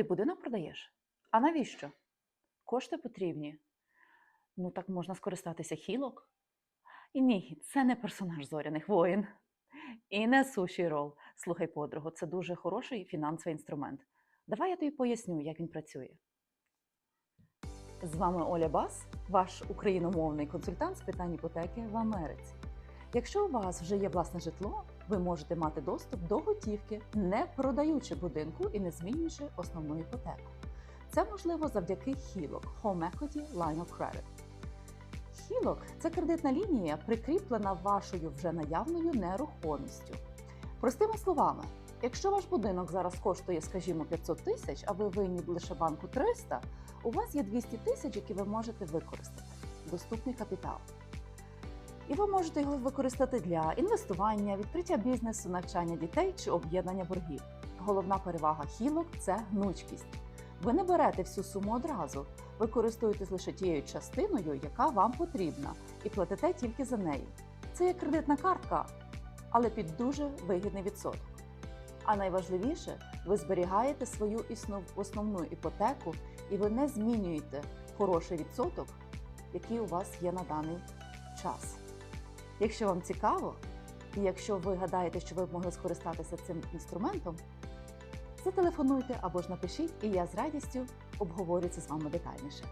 Ти будинок продаєш? А навіщо? Кошти потрібні. Ну, так можна скористатися хілок. І ні, це не персонаж зоряних воїн. І не суші рол. Слухай, подругу, це дуже хороший фінансовий інструмент. Давай я тобі поясню, як він працює. З вами Оля Бас, ваш україномовний консультант з питань іпотеки в Америці. Якщо у вас вже є власне житло, ви можете мати доступ до готівки, не продаючи будинку і не змінюючи основну іпотеку. Це можливо завдяки HELOC – Home Equity Line of Credit. HELOC – це кредитна лінія, прикріплена вашою вже наявною нерухомістю. Простими словами, якщо ваш будинок зараз коштує, скажімо, 500 тисяч, а ви винні лише банку 300, у вас є 200 тисяч, які ви можете використати. Доступний капітал. І ви можете його використати для інвестування, відкриття бізнесу, навчання дітей чи об'єднання боргів. Головна перевага хілок це гнучкість. Ви не берете всю суму одразу, ви користуєтесь лише тією частиною, яка вам потрібна, і платите тільки за неї. Це як кредитна картка, але під дуже вигідний відсоток. А найважливіше, ви зберігаєте свою основну іпотеку і ви не змінюєте хороший відсоток, який у вас є на даний час. Якщо вам цікаво, і якщо ви гадаєте, що ви б могли скористатися цим інструментом, зателефонуйте або ж напишіть, і я з радістю обговорю це з вами детальніше.